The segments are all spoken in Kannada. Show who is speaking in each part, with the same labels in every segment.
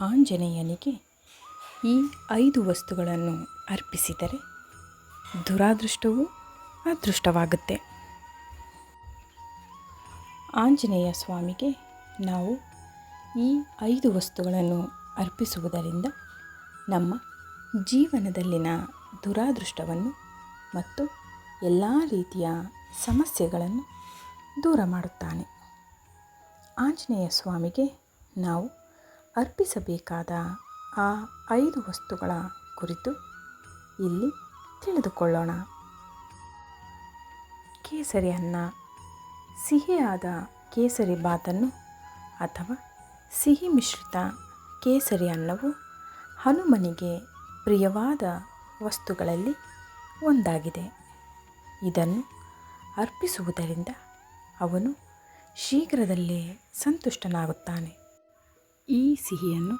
Speaker 1: ಆಂಜನೇಯನಿಗೆ ಈ ಐದು ವಸ್ತುಗಳನ್ನು ಅರ್ಪಿಸಿದರೆ ದುರಾದೃಷ್ಟವು ಅದೃಷ್ಟವಾಗುತ್ತೆ. ಆಂಜನೇಯ ಸ್ವಾಮಿಗೆ ನಾವು ಈ ಐದು ವಸ್ತುಗಳನ್ನು ಅರ್ಪಿಸುವುದರಿಂದ ನಮ್ಮ ಜೀವನದಲ್ಲಿನ ದುರಾದೃಷ್ಟವನ್ನು ಮತ್ತು ಎಲ್ಲ ರೀತಿಯ ಸಮಸ್ಯೆಗಳನ್ನು ದೂರ ಮಾಡುತ್ತಾನೆ. ಆಂಜನೇಯ ಸ್ವಾಮಿಗೆ ನಾವು ಅರ್ಪಿಸಬೇಕಾದ ಆ ಐದು ವಸ್ತುಗಳ ಕುರಿತು ಇಲ್ಲಿ ತಿಳಿದುಕೊಳ್ಳೋಣ. ಕೇಸರಿ ಅನ್ನ, ಸಿಹಿಯಾದ ಕೇಸರಿ ಬಾತನ್ನು ಅಥವಾ ಸಿಹಿ ಮಿಶ್ರಿತ ಕೇಸರಿ ಅನ್ನವು ಹನುಮನಿಗೆ ಪ್ರಿಯವಾದ ವಸ್ತುಗಳಲ್ಲಿ ಒಂದಾಗಿದೆ. ಇದನ್ನು ಅರ್ಪಿಸುವುದರಿಂದ ಅವನು ಶೀಘ್ರದಲ್ಲೇ ಸಂತುಷ್ಟನಾಗುತ್ತಾನೆ. ಈ ಸಿಹಿಯನ್ನು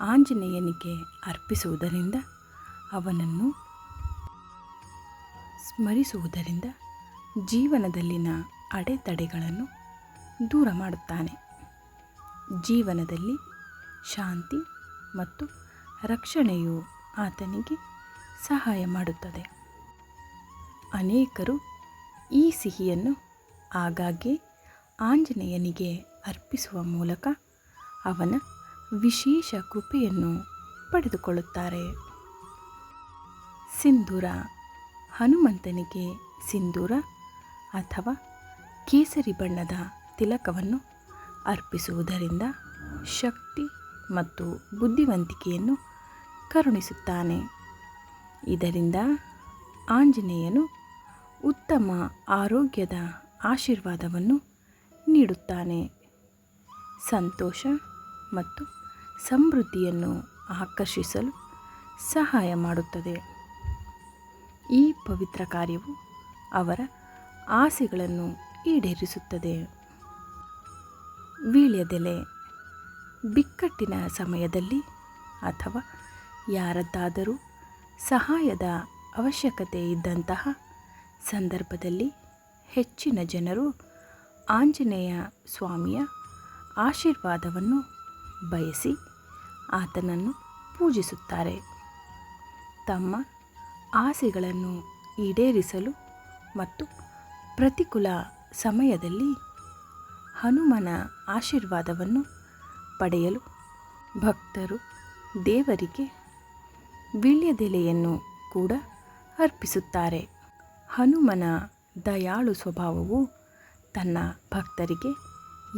Speaker 1: ಆಂಜನೇಯನಿಗೆ ಅರ್ಪಿಸುವುದರಿಂದ ಅವನನ್ನು ಸ್ಮರಿಸುವುದರಿಂದ ಜೀವನದಲ್ಲಿನ ಅಡೆತಡೆಗಳನ್ನು ದೂರ ಮಾಡುತ್ತಾನೆ. ಜೀವನದಲ್ಲಿ ಶಾಂತಿ ಮತ್ತು ರಕ್ಷಣೆಯು ಆತನಿಗೆ ಸಹಾಯ ಮಾಡುತ್ತದೆ. ಅನೇಕರು ಈ ಸಿಹಿಯನ್ನು ಆಗಾಗ್ಗೆ ಆಂಜನೇಯನಿಗೆ ಅರ್ಪಿಸುವ ಮೂಲಕ ಅವನ ವಿಶೇಷ ಕೃಪೆಯನ್ನು ಪಡೆದುಕೊಳ್ಳುತ್ತಾರೆ. ಸಿಂಧೂರ ಹನುಮಂತನಿಗೆ ಸಿಂಧೂರ ಅಥವಾ ಕೇಸರಿ ಬಣ್ಣದ ತಿಲಕವನ್ನು ಅರ್ಪಿಸುವುದರಿಂದ ಶಕ್ತಿ ಮತ್ತು ಬುದ್ಧಿವಂತಿಕೆಯನ್ನು ಕರುಣಿಸುತ್ತಾನೆ. ಇದರಿಂದ ಆಂಜನೇಯನು ಉತ್ತಮ ಆರೋಗ್ಯದ ಆಶೀರ್ವಾದವನ್ನು ನೀಡುತ್ತಾನೆ. ಸಂತೋಷ ಮತ್ತು ಸಮೃದ್ಧಿಯನ್ನು ಆಕರ್ಷಿಸಲು ಸಹಾಯ ಮಾಡುತ್ತದೆ. ಈ ಪವಿತ್ರ ಕಾರ್ಯವು ಅವರ ಆಸೆಗಳನ್ನು ಈಡೇರಿಸುತ್ತದೆ. ವೀಳ್ಯದೆಲೆ ಬಿಕ್ಕಟ್ಟಿನ ಸಮಯದಲ್ಲಿ ಅಥವಾ ಯಾರದ್ದಾದರೂ ಸಹಾಯದ ಅವಶ್ಯಕತೆ ಇದ್ದಂತಹ ಸಂದರ್ಭದಲ್ಲಿ ಹೆಚ್ಚಿನ ಜನರು ಆಂಜನೇಯ ಸ್ವಾಮಿಯ ಆಶೀರ್ವಾದವನ್ನು ಬಯಸಿ ಆತನನ್ನು ಪೂಜಿಸುತ್ತಾರೆ. ತಮ್ಮ ಆಸೆಗಳನ್ನು ಈಡೇರಿಸಲು ಮತ್ತು ಪ್ರತಿಕೂಲ ಸಮಯದಲ್ಲಿ ಹನುಮನ ಆಶೀರ್ವಾದವನ್ನು ಪಡೆಯಲು ಭಕ್ತರು ದೇವರಿಗೆ ವಿಳ್ಯದೆಲೆಯನ್ನು ಕೂಡ ಅರ್ಪಿಸುತ್ತಾರೆ. ಹನುಮನ ದಯಾಳು ಸ್ವಭಾವವು ತನ್ನ ಭಕ್ತರಿಗೆ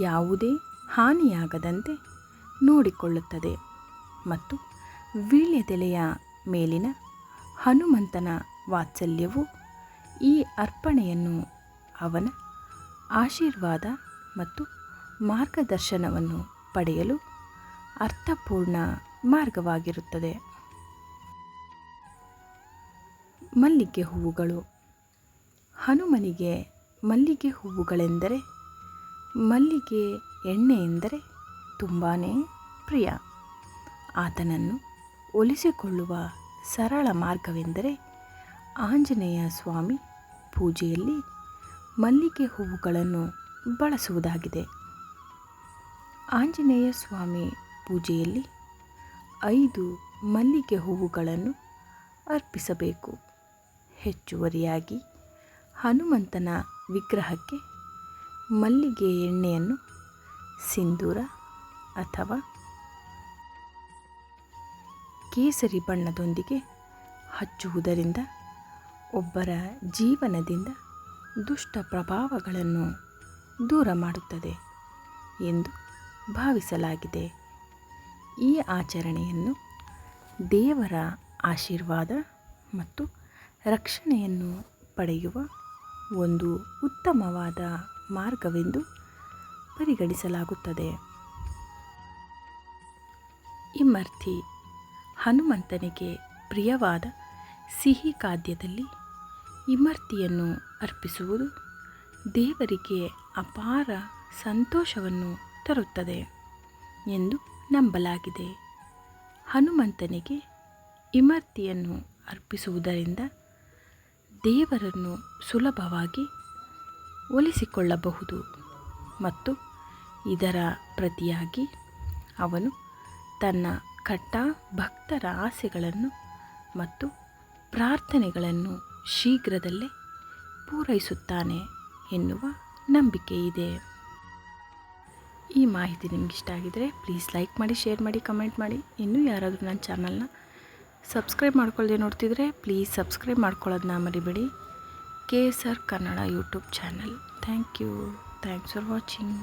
Speaker 1: ಯಾವುದೇ ಹಾನಿಯಾಗದಂತೆ ನೋಡಿಕೊಳ್ಳುತ್ತದೆ ಮತ್ತು ವೀಳ್ಯದೆಲೆಯ ಮೇಲಿನ ಹನುಮಂತನ ವಾತ್ಸಲ್ಯವು ಈ ಅರ್ಪಣೆಯನ್ನು ಅವನ ಆಶೀರ್ವಾದ ಮತ್ತು ಮಾರ್ಗದರ್ಶನವನ್ನು ಪಡೆಯಲು ಅರ್ಥಪೂರ್ಣ ಮಾರ್ಗವಾಗಿರುತ್ತದೆ. ಮಲ್ಲಿಗೆ ಹೂವುಗಳು. ಹನುಮನಿಗೆ ಮಲ್ಲಿಗೆ ಹೂವುಗಳೆಂದರೆ ಮಲ್ಲಿಗೆ ಎಣ್ಣೆ ಎಂದರೆ ತುಂಬಾ ಪ್ರಿಯ. ಆತನನ್ನು ಒಲಿಸಿಕೊಳ್ಳುವ ಸರಳ ಮಾರ್ಗವೆಂದರೆ ಆಂಜನೇಯ ಸ್ವಾಮಿ ಪೂಜೆಯಲ್ಲಿ ಮಲ್ಲಿಗೆ ಹೂವುಗಳನ್ನು ಬಳಸುವುದಾಗಿದೆ. ಆಂಜನೇಯ ಸ್ವಾಮಿ ಪೂಜೆಯಲ್ಲಿ ಐದು ಮಲ್ಲಿಗೆ ಹೂವುಗಳನ್ನು ಅರ್ಪಿಸಬೇಕು. ಹೆಚ್ಚುವರಿಯಾಗಿ ಹನುಮಂತನ ವಿಗ್ರಹಕ್ಕೆ ಮಲ್ಲಿಗೆ ಎಣ್ಣೆಯನ್ನು ಸಿಂಧೂರ ಅಥವಾ ಕೇಸರಿ ಬಣ್ಣದೊಂದಿಗೆ ಹಚ್ಚುವುದರಿಂದ ಒಬ್ಬರ ಜೀವನದಿಂದ ದುಷ್ಟ ಪ್ರಭಾವಗಳನ್ನು ದೂರ ಮಾಡುತ್ತದೆ ಎಂದು ಭಾವಿಸಲಾಗಿದೆ. ಈ ಆಚರಣೆಯನ್ನು ದೇವರ ಆಶೀರ್ವಾದ ಮತ್ತು ರಕ್ಷಣೆಯನ್ನು ಪಡೆಯುವ ಒಂದು ಉತ್ತಮವಾದ ಮಾರ್ಗವೆಂದು ಪರಿಗಣಿಸಲಾಗುತ್ತದೆ. ಇಮರ್ಥಿ ಹನುಮಂತನಿಗೆ ಪ್ರಿಯವಾದ ಸಿಹಿ ಖಾದ್ಯದಲ್ಲಿ ಇಮರ್ತಿಯನ್ನು ಅರ್ಪಿಸುವುದು ದೇವರಿಗೆ ಅಪಾರ ಸಂತೋಷವನ್ನು ತರುತ್ತದೆ ಎಂದು ನಂಬಲಾಗಿದೆ. ಹನುಮಂತನಿಗೆ ಇಮರ್ತಿಯನ್ನು ಅರ್ಪಿಸುವುದರಿಂದ ದೇವರನ್ನು ಸುಲಭವಾಗಿ ಒಲಿಸಿಕೊಳ್ಳಬಹುದು ಮತ್ತು ಇದರ ಪ್ರತಿಯಾಗಿ ಅವನು ತನ್ನ ಕಟ್ಟ ಭಕ್ತರ ಆಸೆಗಳನ್ನು ಮತ್ತು ಪ್ರಾರ್ಥನೆಗಳನ್ನು ಶೀಘ್ರದಲ್ಲೇ ಪೂರೈಸುತ್ತಾನೆ ಎನ್ನುವ ನಂಬಿಕೆ ಇದೆ. ಈ ಮಾಹಿತಿ ನಿಮ್ಗೆ ಇಷ್ಟ ಆಗಿದರೆ ಪ್ಲೀಸ್ ಲೈಕ್ ಮಾಡಿ ಶೇರ್ ಮಾಡಿ ಕಮೆಂಟ್ ಮಾಡಿ. ಇನ್ನೂ ಯಾರಾದರೂ ನನ್ನ ಚಾನಲ್ನ ಸಬ್ಸ್ಕ್ರೈಬ್ ಮಾಡ್ಕೊಳ್ಳದೆ ನೋಡ್ತಿದ್ರೆ ಪ್ಲೀಸ್ ಸಬ್ಸ್ಕ್ರೈಬ್ ಮಾಡ್ಕೊಳ್ಳೋದನ್ನ ಮರಿಬೇಡಿ. K S R Kannada YouTube channel thank you thanks for watching